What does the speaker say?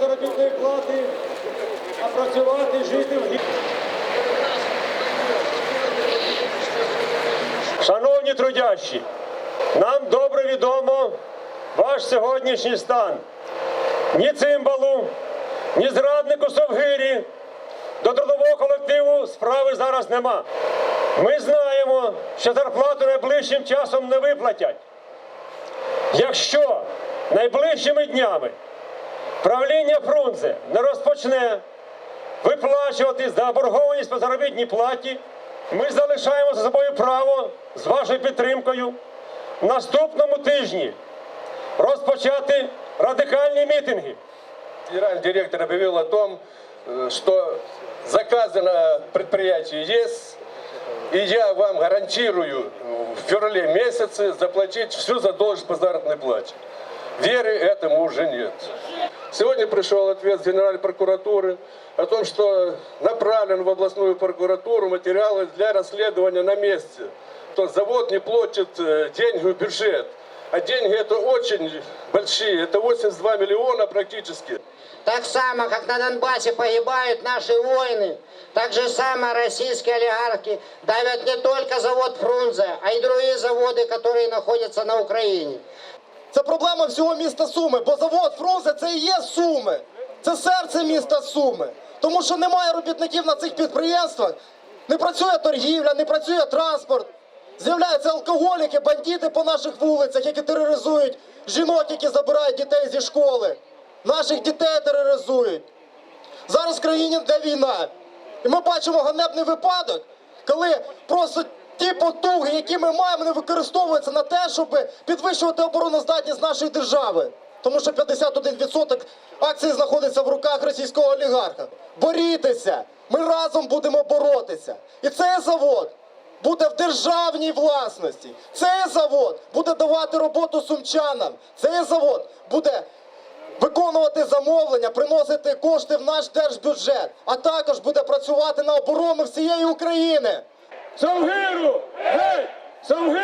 заробітної плати, а працювати, жити в гідності. Шановні трудящі, нам добре відомо ваш сьогоднішній стан. Ні цимбалу, ні зраднику Совгирі до трудового колективу справи зараз нема. Ми знаємо, що зарплату найближчим часом не виплатять. Якщо найближчими днями правління Фрунзе не розпочне виплачувати заборгованість по заробітній платі, ми залишаємо за собою право з вашою підтримкою в наступному тижні розпочати радикальні мітинги. Генеральный директор объявил о том, э, что заказы на предприятии есть, и я вам гарантирую в феврале месяце заплатить всю задолженность по заработной плате. Веры этому уже нет. Сегодня пришел ответ с Генеральной прокуратуры о том, что направлен в областную прокуратуру материалы для расследования на месте. То завод не платит э, деньги в бюджет. А деньги это очень большие, это 82 миллиона практически. Так само, как на Донбассе погибают наши воины, так же само российские олигархи давят не только завод Фрунзе, а и другие заводы, которые находятся на Украине. Це проблема всього міста Суми, бо завод Фрунзе це і є Суми. Це серце міста Суми. Тому що немає робітників на цих підприємствах, не працює торгівля, не працює транспорт. З'являються алкоголіки, бандити по наших вулицях, які тероризують жінок, які забирають дітей зі школи. Наших дітей тероризують. Зараз в країні йде війна. І ми бачимо ганебний випадок, коли просто ті потуги, які ми маємо, не використовуються на те, щоб підвищувати обороноздатність нашої держави. Тому що 51% акцій знаходиться в руках російського олігарха. Борітеся! Ми разом будемо боротися. І цей завод буде в державній власності. Цей завод буде давати роботу сумчанам. Цей завод буде виконувати замовлення, приносити кошти в наш держбюджет, а також буде працювати на оборону всієї України. São Riro! Ei! São Riro!